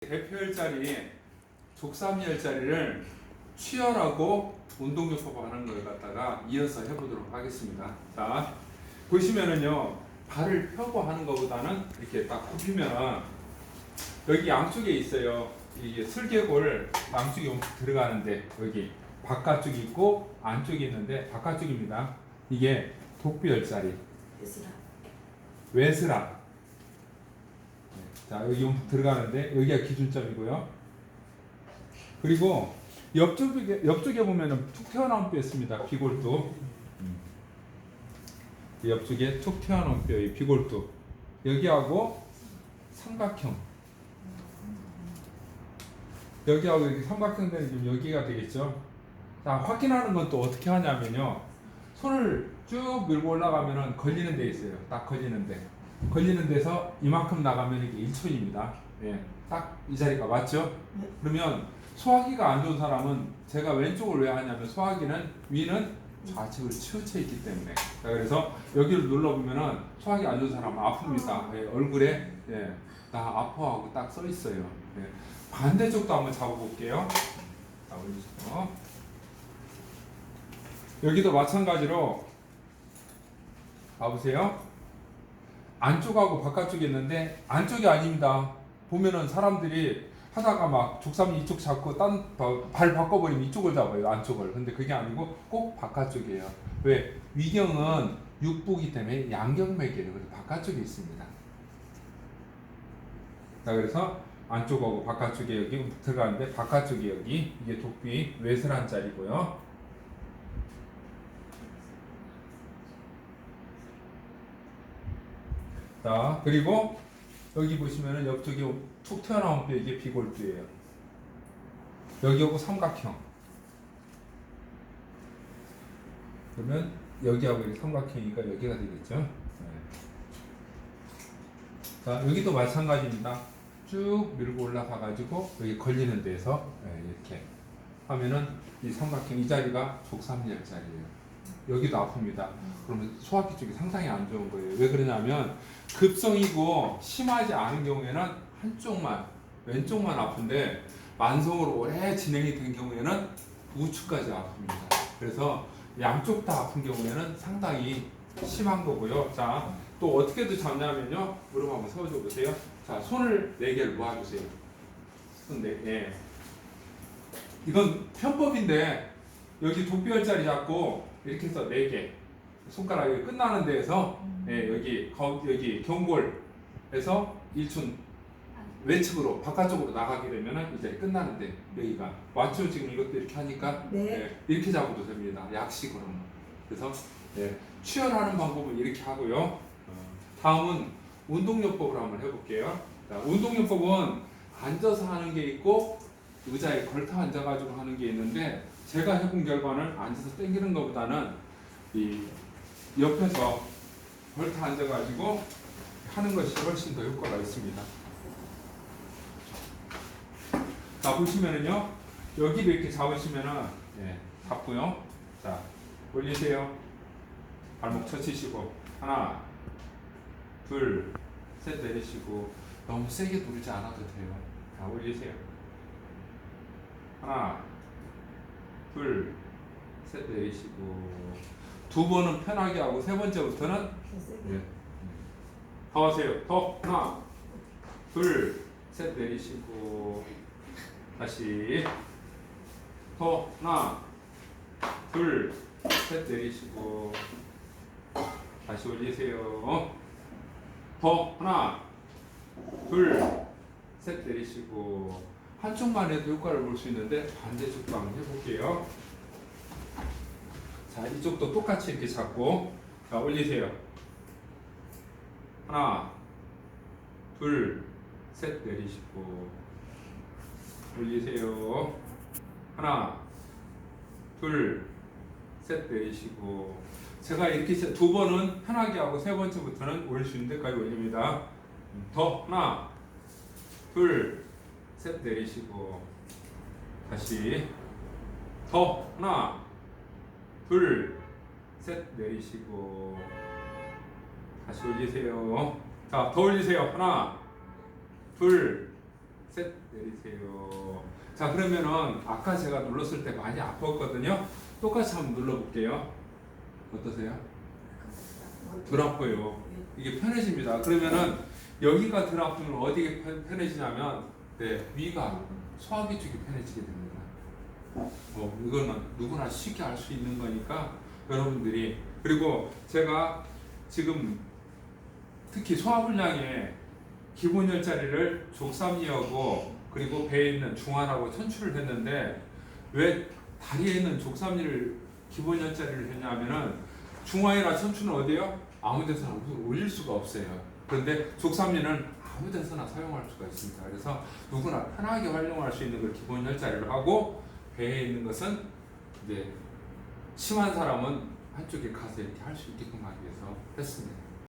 대표열자리, 족삼열자리를 취열하고 운동요법 하는 걸 갖다가 이어서 해보도록 하겠습니다. 자, 보시면은요, 발을 펴고 하는 것보다는 이렇게 딱 굽히면 여기 양쪽에 있어요. 이게 슬개골 양쪽에 들어가는데 여기 바깥쪽이 있고 안쪽이 있는데 바깥쪽입니다. 이게 독비열자리. 됐으라. 외스라. 자 여기 움푹 들어가는데 여기가 기준점이고요. 그리고 옆쪽에 옆쪽에 보면은 툭 튀어나온 뼈 있습니다. 비골두. 이 옆쪽에 툭 튀어나온 뼈, 이 비골두. 여기하고 삼각형. 여기하고 이렇게 삼각형 되는 여기가 되겠죠. 자 확인하는 건 또 어떻게 하냐면요. 손을 쭉 밀고 올라가면은 걸리는 데 있어요. 딱 걸리는 데. 걸리는 데서 이만큼 나가면 이게 1촌입니다. 예. 딱 이 자리가 맞죠? 네. 그러면 소화기가 안 좋은 사람은 제가 왼쪽을 왜 하냐면 소화기는 위는 좌측으로 치우쳐 있기 때문에. 자, 그래서 여기를 눌러보면은 소화기 안 좋은 사람은 아픕니다. 예, 얼굴에 예, 나 아파하고 딱 써 있어요. 예. 반대쪽도 한번 잡아볼게요. 자, 올리세요. 여기도 마찬가지로 봐보세요. 안쪽하고 바깥쪽이 있는데 안쪽이 아닙니다. 보면은 사람들이 하다가 막 족삼이 이쪽 잡고 딴 발 바꿔버리면 이쪽을 잡아요 안쪽을. 근데 그게 아니고 꼭 바깥쪽이에요. 왜 위경은 육부기 때문에 양경맥이에요. 그래서 바깥쪽에 있습니다. 자 그래서 안쪽하고 바깥쪽에 여기 들어가는데 바깥쪽이 여기 이게 독비 외슬한 자리고요. 자, 그리고 여기 보시면은 옆쪽에 툭 튀어나온 뼈 이게 비골두예요. 여기 하고 삼각형. 그러면 여기하고 이렇게 삼각형이니까 여기가 되겠죠. 네. 자, 여기도 마찬가지입니다. 쭉 밀고 올라가 가지고 여기 걸리는 데서 네, 이렇게 하면은 이 삼각형 이 자리가 족삼열 자리예요. 여기도 아픕니다. 그러면 소화기 쪽이 상당히 안 좋은 거예요. 왜 그러냐면 급성이고 심하지 않은 경우에는 한쪽만 왼쪽만 아픈데 만성으로 오래 진행이 된 경우에는 우측까지 아픕니다. 그래서 양쪽 다 아픈 경우에는 상당히 심한 거고요. 자, 또 어떻게도 잡냐면요. 무릎 한번 세워줘 보세요. 자, 손을 네 개를 모아주세요. 손 네 개. 이건 편법인데 여기 독비열자리 잡고 이렇게 해서 네 개. 손가락이 끝나는 데에서 예, 여기 거, 여기 경골에서 일춘 외측으로 바깥쪽으로 나가게 되면은 이제 끝나는데 여기가. 맞죠 지금 이것도 이렇게 하니까 네. 예, 이렇게 잡아도 됩니다. 약식으로 그래서 예, 취열하는 방법은 이렇게 하고요. 어, 다음은 운동요법을 한번 해볼게요. 자, 운동요법은 앉아서 하는 게 있고 의자에 걸터 앉아가지고 하는 게 있는데 제가 해본 결과는 앉아서 당기는 것보다는 이 옆에서 걸터 앉아가지고 하는 것이 훨씬 더 효과가 있습니다. 자 보시면은요 여기를 이렇게 잡으시면은 예, 잡고요. 자 올리세요. 발목 쳐치시고 하나, 둘, 셋 내리시고 너무 세게 누르지 않아도 돼요. 자 올리세요. 하나, 둘, 셋 내리시고 두 번은 편하게 하고 세 번째부터는 됐어요. 예. 더 하세요. 더. 하나, 둘, 셋 내리시고 다시. 더. 하나, 둘, 셋 내리시고 다시 올리세요. 더. 하나, 둘, 셋 내리시고 한쪽만 해도 효과를 볼 수 있는데 반대쪽도 한번 해볼게요. 자 이쪽도 똑같이 이렇게 잡고 자 올리세요. 하나, 둘, 셋 내리시고 올리세요. 하나, 둘, 셋 내리시고 제가 이렇게 세- 두 번은 편하게 하고 세 번째부터는 올릴 수 있는 데까지 올립니다. 더 하나, 둘, 셋 내리시고 다시 더 하나, 둘, 셋 내리시고 다시 올리세요. 자, 더 올리세요. 하나, 둘, 셋 내리세요. 자 그러면은 아까 제가 눌렀을 때 많이 아팠거든요. 똑같이 한번 눌러볼게요. 어떠세요? 덜 아파요. 이게 편해집니다. 그러면은 여기가 덜 아프면 어디가 편- 편해지냐면 네, 위가 소화기 쪽이 편해지게 됩니다. 어, 이거는 누구나 쉽게 알 수 있는 거니까 여러분들이 그리고 제가 지금 특히 소화불량에 기본 열자리를 족삼리하고 그리고 배에 있는 중환하고 천출을 했는데 왜 다리에 있는 족삼리를 기본 열자리를 했냐면은 중환이나 천출은 어디요? 아무 데서나 올릴 수가 없어요. 그런데 족삼리는 아무 데서나 사용할 수가 있습니다. 그래서 누구나 편하게 활용할 수 있는 걸 기본 열자리를 하고 배에 있는 것은 이제 심한 사람은 한쪽에 가서 이렇게 할 수 있게끔 하기 위해서 했습니다.